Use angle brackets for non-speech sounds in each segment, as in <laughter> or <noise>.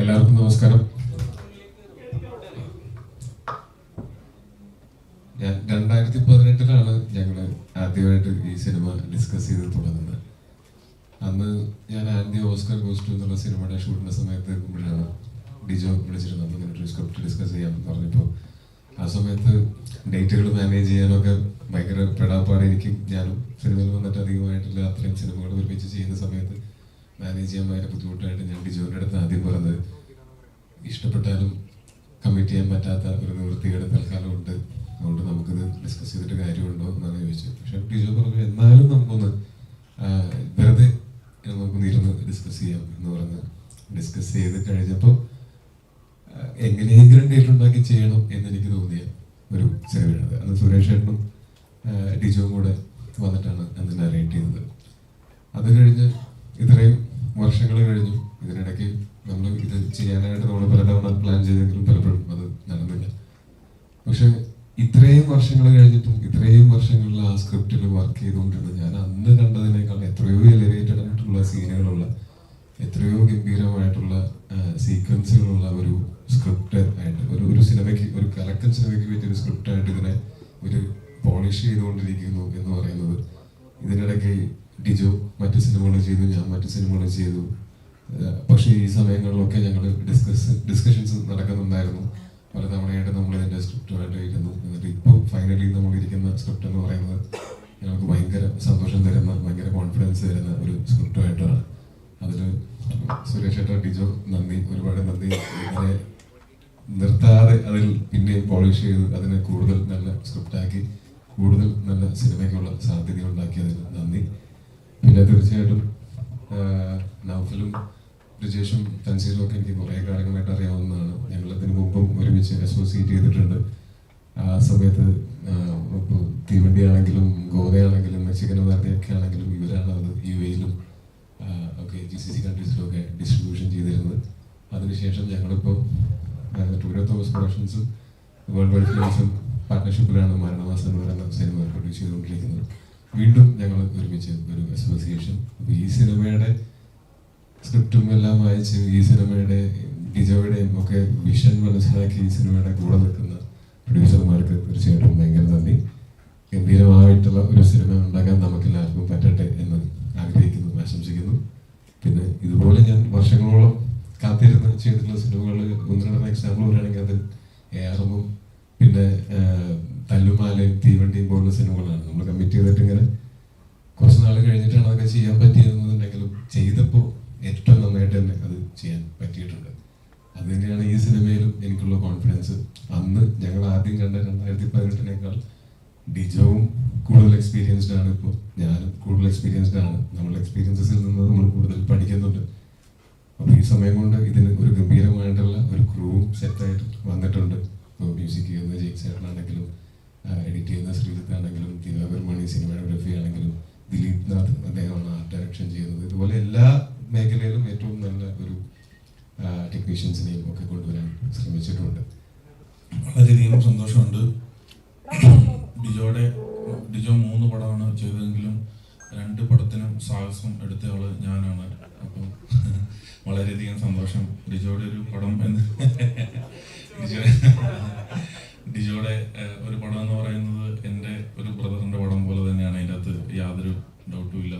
എല്ലാവർക്കും നമസ്കാരം. ഞാൻ രണ്ടായിരത്തി പതിനെട്ടിലാണ് ഞങ്ങൾ ആദ്യമായിട്ട് ഈ സിനിമ ഡിസ്കസ് ചെയ്ത് തുടങ്ങുന്നത്. അന്ന് ഞാൻ ആദ്യ ഓസ്കർ ഗോസ്റ്റു എന്നുള്ള സിനിമയുടെ ഷൂട്ടിന്റെ സമയത്ത് നിൽക്കുമ്പോഴാണ് ഡിജോ വിളിച്ചിരുന്നത്. സ്ക്രിപ്റ്റ് ഡിസ്കസ് ചെയ്യാൻ പറഞ്ഞപ്പോൾ ആ സമയത്ത് ഡേറ്റുകൾ മാനേജ് ചെയ്യാനൊക്കെ ഭയങ്കര പെടാപ്പാടായിരിക്കും ഞാനും സിനിമയിൽ വന്നിട്ട് അധികമായിട്ടില്ല. അത്രയും സിനിമകൾ ഒരുമിച്ച് ചെയ്യുന്ന സമയത്ത് മാനേജ് ചെയ്യാൻ ഭയങ്കര ബുദ്ധിമുട്ടായിട്ട് ഞാൻ ഡിജോന്റെ അടുത്ത് ആദ്യം പറഞ്ഞത് ഇഷ്ടപ്പെട്ടാലും കമ്മിറ്റ് ചെയ്യാൻ പറ്റാത്ത ഒരു നിവൃത്തിയുടെ തൽക്കാലം ഉണ്ട് അതുകൊണ്ട് നമുക്കിത് ഡിസ്കസ് ചെയ്തിട്ട് കാര്യമുണ്ടോ എന്നാണ് ചോദിച്ചത്. പക്ഷെ ഡിജോ പറഞ്ഞു എന്നാലും നമുക്കൊന്ന് വെറുതെ നമുക്കൊന്ന് ഇരുന്ന് ഡിസ്കസ് ചെയ്യാം എന്ന് പറഞ്ഞ് ഡിസ്കസ് ചെയ്ത് കഴിഞ്ഞപ്പോൾ എങ്ങനെയെങ്കിലും ഡേറ്റ് ഉണ്ടാക്കി ചെയ്യണം എന്ന് എനിക്ക് തോന്നിയ ഒരു സിനിമയാണത് അന്ന് സുരേഷ് ഏട്ടനും ഡിജോ ഡിജോയും കൂടെ വന്നിട്ടാണ് അന്ന് നറേറ്റ് ചെയ്തത്. അത് കഴിഞ്ഞ് ഇത്രയും വർഷങ്ങൾ കഴിഞ്ഞു. ഇതിനിടയ്ക്ക് നമ്മൾ ഇത് ചെയ്യാനായിട്ട് നമ്മൾ പലതവണ പ്ലാൻ ചെയ്തെങ്കിലും പലപ്പോഴും അത് നടന്നില്ല പക്ഷെ ഇത്രയും വർഷങ്ങൾ കഴിഞ്ഞിട്ടും ഇത്രയും വർഷങ്ങളിൽ ആ സ്ക്രിപ്റ്റിൽ വർക്ക് ചെയ്തുകൊണ്ടിരുന്ന ഞാൻ അന്ന് കണ്ടതിനേക്കാൾ എത്രയോ എലിവേറ്റഡ് ആയിട്ടുള്ള സീനുകളുള്ള എത്രയോ ഗംഭീരമായിട്ടുള്ള സീക്വൻസുകളുള്ള ഒരു സ്ക്രിപ്റ്റ് ആയിട്ട് ഒരു ഒരു സിനിമയ്ക്ക് ഒരു കലക്കൻ സിനിമയ്ക്ക് പറ്റിയ ഒരു സ്ക്രിപ്റ്റ് ആയിട്ട് ഇതിനെ ഒരു പോളിഷ് ചെയ്തുകൊണ്ടിരിക്കുന്നു എന്ന് പറയുന്നത് ഇതിനിടയ്ക്ക് ഡിജോ മറ്റു സിനിമകൾ ചെയ്തു ഞാൻ മറ്റു സിനിമകൾ ചെയ്തു. പക്ഷേ ഈ സമയങ്ങളിലൊക്കെ ഞങ്ങൾ ഡിസ്കസ് ഡിസ്കഷൻസ് നടക്കുന്നുണ്ടായിരുന്നു. പലതവണയായിട്ട് നമ്മൾ ഇതിന്റെ സ്ക്രിപ്റ്റുമായിട്ട് ഇരുന്നു എന്നിട്ട് ഇപ്പോൾ ഫൈനലി നമ്മൾ ഇരിക്കുന്ന സ്ക്രിപ്റ്റ് എന്ന് പറയുന്നത് ഞങ്ങൾക്ക് ഭയങ്കര സന്തോഷം തരുന്ന ഭയങ്കര കോൺഫിഡൻസ് തരുന്ന ഒരു സ്ക്രിപ്റ്റുമായിട്ടാണ് അതിൽ സുരേഷ് ഏട്ടാ ഡിജോ നന്ദി ഒരുപാട് നന്ദി. ഇങ്ങനെ നിർത്താതെ അതിൽ പിന്നെയും പോളിഷ് ചെയ്ത് അതിനെ കൂടുതൽ നല്ല സ്ക്രിപ്റ്റാക്കി കൂടുതൽ നല്ല സിനിമയ്ക്കുള്ള സാധ്യത ഉണ്ടാക്കിയതിന് നന്ദി. പിന്നെ തീർച്ചയായിട്ടും. നൗഫലും ബ്രിജേഷും തൻസീറും ഒക്കെ എനിക്ക് കുറേ കാലങ്ങളായിട്ട് അറിയാവുന്നതാണ്. ഞങ്ങൾ അതിന് മുമ്പും ഒരുമിച്ച് അസോസിയേറ്റ് ചെയ്തിട്ടുണ്ട്. ആ സമയത്ത് ഇപ്പോൾ തീവണ്ടി ആണെങ്കിലും ഗോവയാണെങ്കിലും മെക്സിക്കൻ വാർത്തയൊക്കെ ആണെങ്കിലും ഇവരാണ് അത് യു എയിലും ഒക്കെ ജി സി സി കൺട്രീസിലും ഒക്കെ ഡിസ്ട്രിബ്യൂഷൻ ചെയ്തിരുന്നത്. അതിനുശേഷം ഞങ്ങളിപ്പോൾ ടൂരോ തോമസ് പ്രൊഡക്ഷൻസ് വേൾഡ് വൈഡ് ഫിലിംസും പാർട്ട്ണർഷിപ്പിലാണ് മരണമാസം എന്ന് പറയുന്ന സിനിമ പ്രൊഡ്യൂസ് ചെയ്തുകൊണ്ടിരിക്കുന്നത്. വീണ്ടും ഞങ്ങൾ ഒരുമിച്ച് ഒരു അസോസിയേഷൻ അപ്പോൾ ഈ സിനിമയുടെ സ്ക്രിപ്റ്റും എല്ലാം വായിച്ച് ഈ സിനിമയുടെ ഡിജോയുടെയും ഒക്കെ വിഷൻ മനസ്സിലാക്കി ഈ സിനിമയുടെ കൂടെ നിൽക്കുന്ന പ്രൊഡ്യൂസർമാർക്ക് തീർച്ചയായിട്ടും ഭയങ്കര നന്ദി. ഗംഭീരമായിട്ടുള്ള ഒരു സിനിമ ഉണ്ടാക്കാൻ നമുക്ക് എല്ലാവർക്കും പറ്റട്ടെ എന്ന് ആഗ്രഹിക്കുന്നു ആശംസിക്കുന്നു. പിന്നെ ഇതുപോലെ ഞാൻ വർഷങ്ങളോളം കാത്തിരുന്ന് ചെയ്തിട്ടുള്ള സിനിമകളിൽ ഒന്ന് രണ്ടെണ്ണം എക്സാമ്പിൾ പറയുകയാണെങ്കിൽ അത് ഏറമും പിന്നെ ആഹ്, തല്ലുമാലയും തീവണ്ടിയും പോലുള്ള സിനിമകളാണ് നമ്മൾ കമ്മിറ്റ് ചെയ്തിട്ട് ഇങ്ങനെ കുറച്ച് നാൾ കഴിഞ്ഞിട്ടാണ് അതൊക്കെ ചെയ്യാൻ പറ്റിയിരുന്നുണ്ടെങ്കിലും ചെയ്തപ്പോൾ ഏറ്റവും നന്നായിട്ട് തന്നെ അത് ചെയ്യാൻ പറ്റിയിട്ടുണ്ട്. അത് തന്നെയാണ് ഈ സിനിമയിലും എനിക്കുള്ള കോൺഫിഡൻസ് അന്ന് ഞങ്ങൾ ആദ്യം കണ്ട രണ്ടായിരത്തി പതിനെട്ടിനേക്കാൾ ഡിജോവും കൂടുതൽ എക്സ്പീരിയൻസ്ഡ് ആണ് ഇപ്പോൾ. ഞാനും കൂടുതൽ എക്സ്പീരിയൻസ്ഡ് ആണ്. നമ്മൾ എക്സ്പീരിയൻസസിൽ നിന്ന് നമ്മൾ കൂടുതൽ പഠിക്കുന്നുണ്ട്. അപ്പോൾ ഈ സമയം കൊണ്ട് ഇതിന് ഒരു ഗംഭീരമായിട്ടുള്ള ഒരു ക്രൂവും സെറ്റായിട്ട് വന്നിട്ടുണ്ട്. ഇപ്പോൾ മ്യൂസിക് ചെയ്യുന്ന ജെയ്ക് ആണെങ്കിലും എഡിറ്റ് ചെയ്യുന്ന ശ്രീജിത്ത് ആണെങ്കിലും ദിലീപ് നാഥ് അദ്ദേഹമാണ് ഡയറക്ഷൻ ചെയ്യുന്നത്. ഇതുപോലെ എല്ലാ മേഖലയിലും ഏറ്റവും നല്ല ഒരു ടെക്നീഷ്യൻസിനെയും ഒക്കെ കൊണ്ടുവരാൻ ശ്രമിച്ചിട്ടുണ്ട്. വളരെയധികം സന്തോഷമുണ്ട്. ഡിജോയുടെ ഡിജോ മൂന്ന് പടമാണ് ചെയ്തതെങ്കിലും രണ്ട് പടത്തിനും സാഹസം എടുത്ത ആൾ ഞാനാണ്. അപ്പം വളരെയധികം സന്തോഷം. ഡിജോയുടെ ഒരു പടം എന്ന് ഡിജോ ഡിജോയുടെ ഒരു പടം എന്ന് പറയുന്നത് എന്റെ ഒരു ബ്രദറിന്റെ പടം പോലെ തന്നെയാണ്. അതിന്റെ അകത്ത് യാതൊരു ഡൗട്ടും ഇല്ല.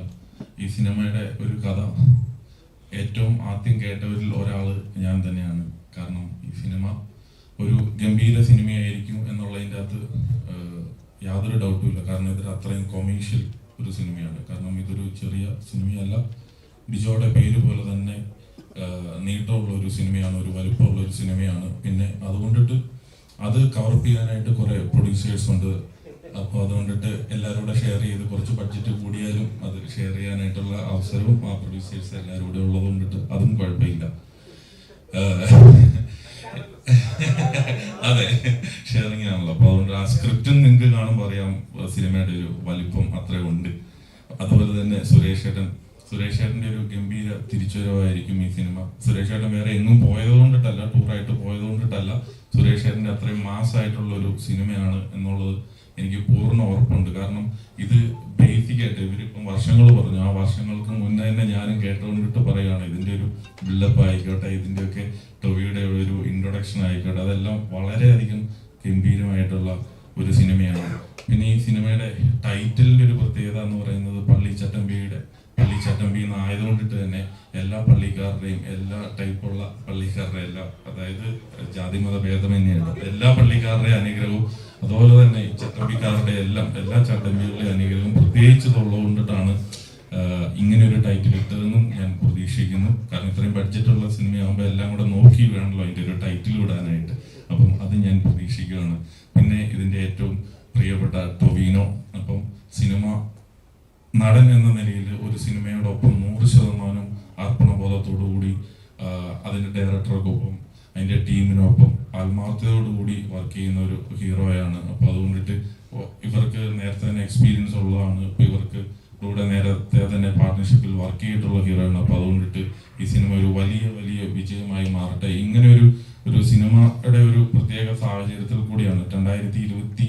ഈ സിനിമയുടെ ഒരു കഥ ഏറ്റവും ആദ്യം കേട്ടവരിൽ ഒരാൾ ഞാൻ തന്നെയാണ്. കാരണം ഈ സിനിമ ഒരു ഗംഭീര സിനിമയായിരിക്കും എന്നുള്ളതിന്റെ അകത്ത് യാതൊരു ഡൗട്ടും ഇല്ല. കാരണം ഇതിൽ അത്രയും കൊമേഴ്ഷ്യൽ ഒരു സിനിമയാണ്. കാരണം ഇതൊരു ചെറിയ സിനിമയല്ല. ബിജോയുടെ പേര് പോലെ തന്നെ നീട്ടമുള്ള ഒരു സിനിമയാണ് ഒരു വലുപ്പമുള്ള ഒരു സിനിമയാണ്. പിന്നെ അതുകൊണ്ടിട്ട് അത് കവർ ചെയ്യാനായിട്ട് കുറെ പ്രൊഡ്യൂസേഴ്സ് ഉണ്ട്. അപ്പോൾ അതുകൊണ്ടിട്ട് എല്ലാവരും കൂടെ ഷെയർ ചെയ്ത് കുറച്ച് ബഡ്ജറ്റ് കൂടിയാലും അത് ഷെയർ ചെയ്യാനായിട്ടുള്ള അവസരവും ആ പ്രൊഡ്യൂസേഴ്സ് എല്ലാവരും കൂടെ ഉള്ളത് കൊണ്ടിട്ട് അതും കുഴപ്പമില്ല. അതെ ഷെയറിങ് ആണല്ലോ. അപ്പൊ അതുകൊണ്ട് ആ സ്ക്രിപ്റ്റും നിങ്ങൾക്ക് കാണുമ്പോൾ അറിയാം സിനിമയുടെ ഒരു വലിപ്പം അത്രയുണ്ട് അതുപോലെ തന്നെ സുരേഷ് ഏട്ടൻ സുരേഷ് ഏട്ടന്റെ ഒരു ഗംഭീര തിരിച്ചുവരവായിരിക്കും ഈ സിനിമ. സുരേഷ് ഏട്ടൻ വേറെ എങ്ങും പോയത് കൊണ്ടിട്ടല്ല ടൂറായിട്ട് പോയത് കൊണ്ടിട്ടല്ല സുരേഷ് ഏട്ടന്റെ അത്രയും മാസമായിട്ടുള്ള ഒരു സിനിമയാണ് എന്നുള്ളത് എനിക്ക് പൂർണ ഉറപ്പുണ്ട്. കാരണം ഇത് ബേസിക് ആയിട്ട് ഇവരിപ്പം വർഷങ്ങൾ പറഞ്ഞു. ആ വർഷങ്ങൾക്ക് മുന്നേ തന്നെ ഞാനും കേട്ടുകൊണ്ടിട്ട് പറയുകയാണ് ഇതിന്റെ ഒരു ബിൽഡപ്പ് ആയിക്കോട്ടെ ഇതിന്റെയൊക്കെ ടൊവിയുടെ ഒരു ഇൻട്രൊഡക്ഷൻ ആയിക്കോട്ടെ അതെല്ലാം വളരെയധികം ഗംഭീരമായിട്ടുള്ള ഒരു സിനിമയാണ്. പിന്നെ ഈ സിനിമയുടെ ടൈറ്റിലിന്റെ ഒരു പ്രത്യേകത എന്ന് പറയുന്നത് പള്ളിച്ചട്ടമ്പിയുടെ പള്ളിച്ചട്ടമ്പി എന്ന് ആയതുകൊണ്ടിട്ട് തന്നെ എല്ലാ പള്ളിക്കാരുടെയും എല്ലാ ടൈപ്പുള്ള പള്ളിക്കാരുടെ എല്ലാ അതായത് ജാതി ജാതിമത ഭേദമന്യാണ് എല്ലാ പള്ളിക്കാരുടെയും അനുഗ്രഹവും അതുപോലെ തന്നെ ചട്ടമ്പിക്കാരുടെ എല്ലാം എല്ലാ ചട്ടമ്പികളുടെയും അനുഗ്രഹവും പ്രത്യേകിച്ച് തൊള്ളതുകൊണ്ടിട്ടാണ് ഇങ്ങനെ ഒരു ടൈറ്റിൽ ഇട്ടതെന്നും ഞാൻ പ്രതീക്ഷിക്കുന്നു. കാരണം ഇത്രയും ബഡ്ജറ്റുള്ള സിനിമയാകുമ്പോൾ എല്ലാം കൂടെ നോക്കി വേണമല്ലോ അതിന്റെ ഒരു ടൈറ്റിൽ വിടാനായിട്ട് അപ്പം അത് ഞാൻ പ്രതീക്ഷിക്കുകയാണ്. പിന്നെ ഇതിന്റെ ഏറ്റവും പ്രിയപ്പെട്ട ടൊവീനോ അപ്പം സിനിമ നടൻ എന്ന നിലയിൽ ഒരു സിനിമയോടൊപ്പം നൂറ് ശതമാനം അർപ്പണബോധത്തോടുകൂടി അതിന്റെ ഡയറക്ടർക്കൊപ്പം അതിന്റെ ടീമിനൊപ്പം ആത്മാർത്ഥതയോടുകൂടി വർക്ക് ചെയ്യുന്ന ഒരു ഹീറോയാണ്. അപ്പോൾ അതുകൊണ്ടിട്ട് ഇവർക്ക് നേരത്തെ തന്നെ എക്സ്പീരിയൻസ് ഉള്ളതാണ്. ഇപ്പൊ ഇവർക്ക് കൂടെ നേരത്തെ തന്നെ പാർട്ട്ണർഷിപ്പിൽ വർക്ക് ചെയ്തിട്ടുള്ള ഹീറോയാണ്. അപ്പോൾ അതുകൊണ്ടിട്ട് ഈ സിനിമ ഒരു വലിയ വലിയ വിജയമായി മാറട്ടെ. ഇങ്ങനെ ഒരു ഒരു സിനിമയുടെ ഒരു പ്രത്യേക സാഹചര്യത്തിൽ കൂടിയാണ്. രണ്ടായിരത്തി ഇരുപത്തി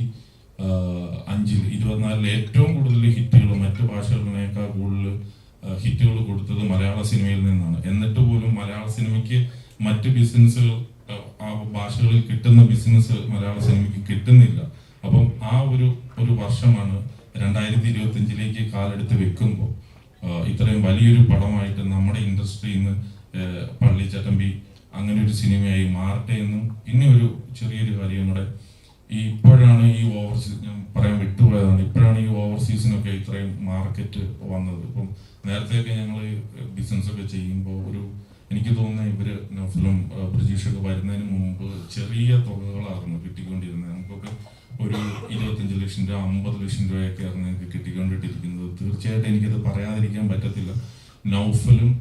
അഞ്ചിൽ ഇരുപത്തിനാലിൽ ഏറ്റവും കൂടുതൽ ഹിറ്റുകൾ മറ്റു ഭാഷകളിനേക്കാൾ കൂടുതൽ ഹിറ്റുകൾ കൊടുത്തത് മലയാള സിനിമയിൽ നിന്നാണ്. എന്നിട്ട് പോലും മലയാള സിനിമയ്ക്ക് മറ്റ് ബിസിനസ്സുകൾ ഭാഷകളിൽ കിട്ടുന്ന ബിസിനസ് മലയാള സിനിമയ്ക്ക് കിട്ടുന്നില്ല. അപ്പം ആ ഒരു ഒരു വർഷമാണ് രണ്ടായിരത്തി ഇരുപത്തി അഞ്ചിലേക്ക് കാലെടുത്ത് വെക്കുമ്പോൾ ഇത്രയും വലിയൊരു പടമായിട്ട് നമ്മുടെ ഇൻഡസ്ട്രിയിൽ നിന്ന് പള്ളിച്ചട്ടമ്പി അങ്ങനെ ഒരു സിനിമയായി മാറട്ടെ എന്നും പിന്നെ ഒരു ചെറിയൊരു കാര്യം കൂടെ ഈ ഇപ്പോഴാണ് ഈ ഓവർസീസ് ഞാൻ പറയാൻ വിട്ടുപോയതാണ്. ഇപ്പോഴാണ് ഈ ഓവർസീസിനൊക്കെ ഇത്രയും മാർക്കറ്റ് വന്നത്. ഇപ്പം നേരത്തെയൊക്കെ ഞങ്ങൾ ബിസിനസ് ഒക്കെ ചെയ്യുമ്പോൾ ഒരു എനിക്ക് തോന്നുന്നത് ഇവർ നഫലും ബ്രിജീഷൊക്കെ വരുന്നതിന് മുമ്പ് ചെറിയ തുകകളായിരുന്നു കിട്ടിക്കൊണ്ടിരുന്നത്. നമുക്കൊക്കെ ഒരു ഇരുപത്തഞ്ച് ലക്ഷം രൂപ അമ്പത് ലക്ഷം രൂപയൊക്കെ ആയിരുന്നു എനിക്ക് കിട്ടിക്കൊണ്ടിട്ടിരിക്കുന്നത്. തീർച്ചയായിട്ടും എനിക്കത് പറയാതിരിക്കാൻ പറ്റത്തില്ല. നൗഫലും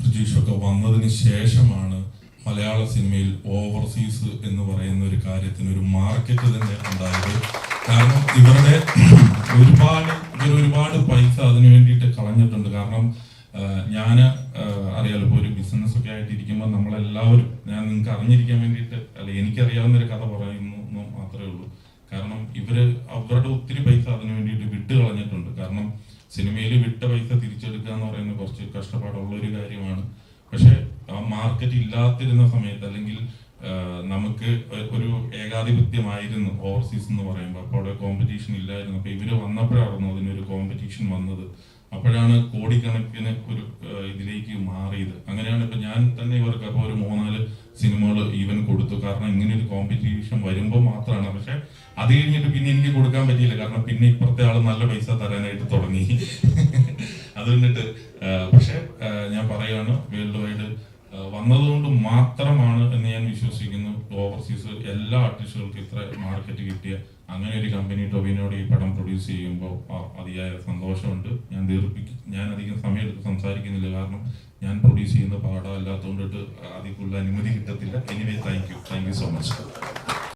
ബ്രിജീഷൊക്കെ വന്നതിന് ശേഷമാണ് മലയാള സിനിമയിൽ ഓവർസീസ് എന്ന് പറയുന്ന ഒരു കാര്യത്തിന് ഒരു മാർക്കറ്റ് തന്നെ ഉണ്ടായത്. കാരണം ഇവരുടെ <clears throat> ഒരുപാട് ഇവർ ഒരുപാട് പൈസ അതിനു വേണ്ടിയിട്ട് കളഞ്ഞിട്ടുണ്ട്. കാരണം ഞാൻ അറിയാലോ ഇപ്പോൾ ഒരു ബിസിനസ് ഒക്കെ ആയിട്ട് ഇരിക്കുമ്പോൾ നമ്മളെല്ലാവരും ഞാൻ നിങ്ങൾക്ക് അറിഞ്ഞിരിക്കാൻ വേണ്ടിയിട്ട് അല്ല എനിക്കറിയാവുന്ന ഒരു കഥ പറയുന്നു എന്ന് മാത്രമേ ഉള്ളൂ. കാരണം ഇവർ അവരുടെ ഒത്തിരി പൈസ അതിനു വേണ്ടിയിട്ട് വിട്ട് കളഞ്ഞിട്ടുണ്ട്. കാരണം സിനിമയിൽ വിട്ട പൈസ തിരിച്ചെടുക്കുക എന്ന് പറയുന്നത് കുറച്ച് കഷ്ടപ്പാടുള്ള ഒരു കാര്യമാണ്. പക്ഷെ മാർക്കറ്റ് ഇല്ലാതിരുന്ന സമയത്ത് അല്ലെങ്കിൽ നമുക്ക് ഒരു ഏകാധിപത്യമായിരുന്നു ഓവർസീസ് എന്ന് പറയുമ്പോൾ അപ്പോൾ അവിടെ കോമ്പറ്റീഷൻ ഇല്ലായിരുന്നു. അപ്പൊ ഇവർ വന്നപ്പോഴായിരുന്നു അതിനൊരു കോമ്പറ്റീഷൻ വന്നത്. അപ്പോഴാണ് കോടിക്കണക്കിന് ഒരു ഇതിലേക്ക് മാറിയത്. അങ്ങനെയാണ് ഇപ്പൊ ഞാൻ തന്നെ ഇവർക്ക് അപ്പോൾ ഒരു മൂന്നാൽ സിനിമകൾ ഈവൻ കൊടുത്തു. കാരണം ഇങ്ങനെ ഒരു കോമ്പറ്റീഷൻ വരുമ്പോൾ മാത്രമാണ്. പക്ഷെ അത് കഴിഞ്ഞിട്ട് പിന്നെ എനിക്ക് കൊടുക്കാൻ പറ്റിയില്ല. കാരണം പിന്നെ ഇപ്പുറത്തെ ആൾ നല്ല പൈസ തരാനായിട്ട് തുടങ്ങി. <laughs> അത് കണ്ടിട്ട് പക്ഷെ ഞാൻ പറയാണ് വേൾഡ് വൈഡ് വന്നതുകൊണ്ട് മാത്രമാണ് എന്ന് ഞാൻ വിശ്വസിക്കുന്നു. ഓവർസീസ് എല്ലാ ആർട്ടിസ്റ്റുകൾക്കും ഇത്ര മാർക്കറ്റ് കിട്ടിയ അങ്ങനെ ഒരു കമ്പനി ടൊബിനോട് ഈ പടം പ്രൊഡ്യൂസ് ചെയ്യുമ്പോൾ അതിയായ സന്തോഷമുണ്ട്. ഞാൻ ദീർഘിക്കും ഞാൻ അധികം സമയം എടുത്ത് സംസാരിക്കുന്നില്ല. കാരണം ഞാൻ പ്രൊഡ്യൂസ് ചെയ്യുന്ന പാഠം അല്ലാത്തതുകൊണ്ടിട്ട് അതിക്കുള്ള അനുമതി കിട്ടത്തില്ല. Anyway thank you thank you so much